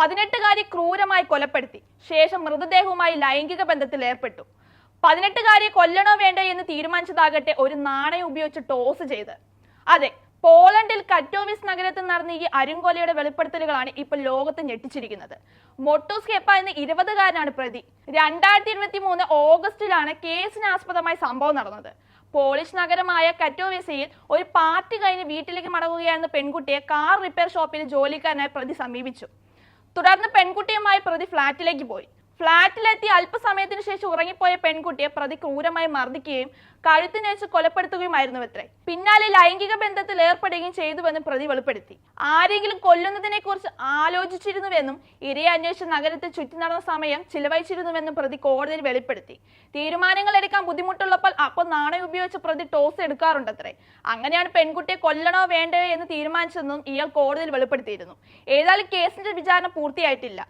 പതിനെട്ടുകാരി ക്രൂരമായി കൊലപ്പെടുത്തി. ശേഷം മൃതദേഹവുമായി ലൈംഗിക ബന്ധത്തിൽ ഏർപ്പെട്ടു. പതിനെട്ടുകാരിയെ കൊല്ലണോ വേണ്ടോ എന്ന് തീരുമാനിച്ചതാകട്ടെ ഒരു നാണയം ഉപയോഗിച്ച് ടോസ് ചെയ്ത്. അതെ പോളണ്ടിൽ കറ്റോവിസ് നഗരത്തിൽ നടന്ന ഈ അരുങ്കൊലയുടെ വെളിപ്പെടുത്തലുകളാണ് ഇപ്പോൾ ലോകത്ത് ഞെട്ടിച്ചിരിക്കുന്നത്. മൊട്ടോസ് കെപ്പ എന്ന ഇരുപതുകാരനാണ് പ്രതി. രണ്ടായിരത്തി ഇരുപത്തി മൂന്ന് ഓഗസ്റ്റിലാണ് കേസിനാസ്പദമായ സംഭവം നടന്നത്. പോളിഷ് നഗരമായ കറ്റോവിസയിൽ ഒരു പാർട്ടി കഴിഞ്ഞ് വീട്ടിലേക്ക് മടങ്ങുകയായിരുന്ന പെൺകുട്ടിയെ കാർ റിപ്പയർ ഷോപ്പിൽ ജോലിക്കാരനായി പ്രതി സമീപിച്ചു. തുടർന്ന് പെൺകുട്ടിയുമായി പ്രതി ഫ്ളാറ്റിലേക്ക് പോയി. ഫ്ളാറ്റിലെത്തി അല്പസമയത്തിന് ശേഷം ഉറങ്ങിപ്പോയ പെൺകുട്ടിയെ പ്രതി ക്രൂരമായി മർദ്ദിക്കുകയും കഴുത്തിനേച്ച് കൊലപ്പെടുത്തുകയുമായിരുന്നു അത്രേ പിന്നാലെ ലൈംഗിക ബന്ധത്തിൽ ഏർപ്പെടുകയും ചെയ്തുവെന്ന് പ്രതി വെളിപ്പെടുത്തി. ആരെങ്കിലും കൊല്ലുന്നതിനെ കുറിച്ച് ആലോചിച്ചിരുന്നുവെന്നും ഇരയെ അന്വേഷിച്ച് നഗരത്തിൽ ചുറ്റി നടന്ന സമയം ചിലവഴിച്ചിരുന്നുവെന്നും പ്രതി കോടതിയിൽ വെളിപ്പെടുത്തി. തീരുമാനങ്ങൾ എടുക്കാൻ ബുദ്ധിമുട്ടുള്ളപ്പോൾ അപ്പോൾ നാണയം ഉപയോഗിച്ച് പ്രതി ടോസ് എടുക്കാറുണ്ടത്രേ. അങ്ങനെയാണ് പെൺകുട്ടിയെ കൊല്ലണോ വേണ്ടയോ എന്ന് തീരുമാനിച്ചതെന്നും ഇയാൾ കോടതിയിൽ വെളിപ്പെടുത്തിയിരുന്നു. ഏതായാലും കേസിന്റെ വിചാരണ പൂർത്തിയായിട്ടില്ല.